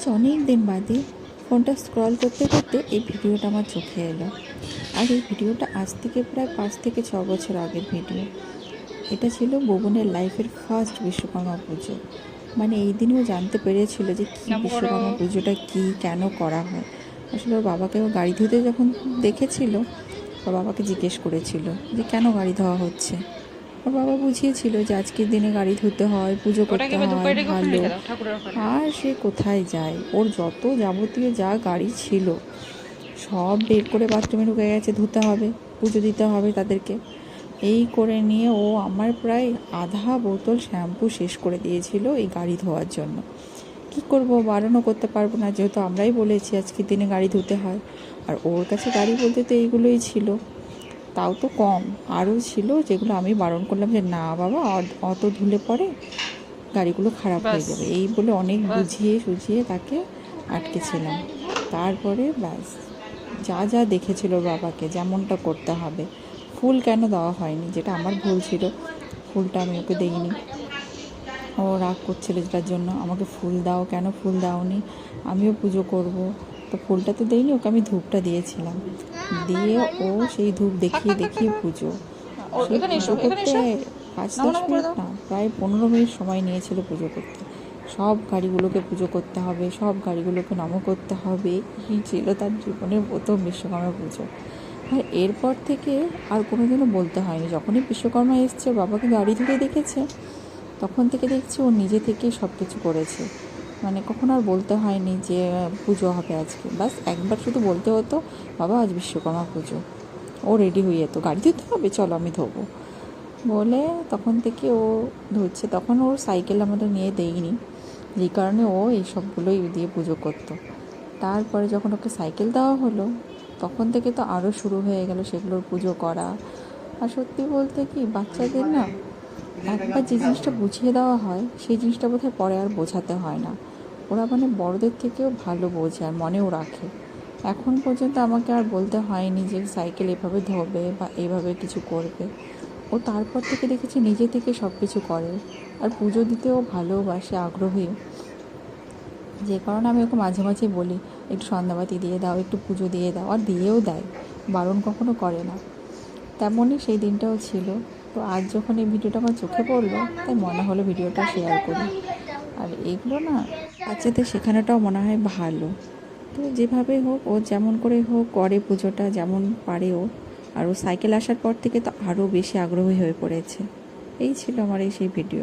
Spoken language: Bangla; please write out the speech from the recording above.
আজ অনেক দিন বাদে ফোনটা স্ক্রল করতে করতে এই ভিডিওটা আমার চোখে এলো। আর এই ভিডিওটা আজ থেকে প্রায় পাঁচ থেকে ছ বছর আগের ভিডিও। এটা ছিল ভুবনের লাইফের ফার্স্ট বিশ্বকর্মা পুজো। মানে এই দিনেও জানতে পেরেছিল যে কী বিশ্বকর্মা পুজোটা কী কেন করা হয়? আসলে ওর বাবাকে ও গাড়ি ধুতে যখন দেখেছিল ওর বাবাকে জিজ্ঞেস করেছিল যে কেন গাড়ি ধোয়া হচ্ছে? ওর বাবা বুঝিয়েছিল যে আজকের দিনে গাড়ি ধুতে হয় পুজো করতে হয় ভালো। আর সে কোথায় যায়? ওর যত যাবতীয় যা গাড়ি ছিল সব বের করে বাথরুমে ঢুকে গেছে ধুতে হবে পুজো দিতে হবে তাদেরকে। এই করে নিয়ে ও আমার প্রায় আধা বোতল শ্যাম্পু শেষ করে দিয়েছিল এই গাড়ি ধোয়ার জন্য। কি করব বারণও করতে পারব না যেহেতু আমরাই বলেছি আজকের দিনে গাড়ি ধুতে হয়। আর ওর কাছে গাড়ি বলতে তো এইগুলোই ছিল। তাও তো কম। আরও ছিল যেগুলো আমি বারণ করলাম যে না বাবা অত ধুলে পরে গাড়িগুলো খারাপ হয়ে যাবে। এই বলে অনেক বুঝিয়ে সুঝিয়ে তাকে আটকেছিলাম। তারপরে ব্যাস যা যা দেখেছিল বাবাকে যেমনটা করতে হবে। ফুল কেন দেওয়া হয়নি? যেটা আমার ভুল ছিল। ফুলটা আমি ওকে দেইনি। ও রাগ করছিল যেটার জন্য। আমাকে ফুল দাও কেন? ফুল দাওনি। আমিও পুজো করব। তো ফুলটা তো দেইনি ওকে আমি ধূপটা দিয়েছিলাম। দিয়ে ও সেই ধূপ দেখিয়ে দেখিয়ে পুজো। পুজো করতে পাঁচ দশ মিনিট না প্রায় পনেরো মিনিট সময় নিয়েছিল পুজো করতে। সব গাড়িগুলোকে পুজো করতে হবে সব গাড়িগুলোকে নম করতে হবে। এই ছিল তার জীবনের প্রথম বিশ্বকর্মা পুজো। আর এরপর থেকে আর কোনো দিনও বলতে হয়নি। যখনই বিশ্বকর্মা এসছে বাবাকে গাড়ি ধরে দেখেছে তখন থেকে দেখছি ও নিজে থেকেই সব কিছু করেছে। মানে কখনো আর বলতে হয়নি যে পুজো হবে আজকে। বাস একবার শুধু বলতে হতো, বাবা, আজ বিশ্বকর্মা পুজো। ও রেডি হয়ে যেত। গাড়ি ধুতে হবে? চলো, আমি ধোবো বলে তখন থেকে ও ধরছে। তখন ওর সাইকেল আমাদের নিয়ে দেয়নি, যেই কারণে ও এই সবগুলোই দিয়ে পুজো করতো। তারপরে যখন ওকে সাইকেল দেওয়া হলো, তখন থেকে তো আরও শুরু হয়ে গেল সেগুলোর পুজো করা। আর সত্যি বলতে কি, বাচ্চাদের না একবার যে জিনিসটা বুঝিয়ে দেওয়া হয়, সেই জিনিসটা বোধহয় পরে আর বোঝাতে হয় না। ওরা মানে বড়দের থেকেও ভালো বোঝে আর মনেও রাখে। এখন পর্যন্ত আমাকে আর বলতে হয়নি যে সাইকেল এভাবে ধোবে বা এভাবে কিছু করবে। ও তারপর থেকে দেখেছি নিজে থেকে সব কিছু করে। আর পুজো দিতেও ভালোবাসে, আগ্রহী। যে কারণে আমি ওকে মাঝে মাঝে বলি, একটু সন্ধ্যাবাতি দিয়ে দাও, একটু পুজো দিয়ে দাও। আর দিয়েও দেয়, বারণ কখনো করে না। তেমনই সেই দিনটাও ছিল। তো আজ যখন এই ভিডিওটা আমার চোখে পড়ল, তাই মনে হলো ভিডিওটা শেয়ার করি। আর এগুলো না বাচ্চাদের শেখানোটাও মনে হয় ভালো। তো যেভাবে হোক, ও যেমন করে হোক, করে পুজোটা যেমন পারে ও, আর ও সাইকেল আসার পর থেকে তো আরও বেশি আগ্রহী হয়ে পড়েছে। এই ছিল আমার এই সেই ভিডিও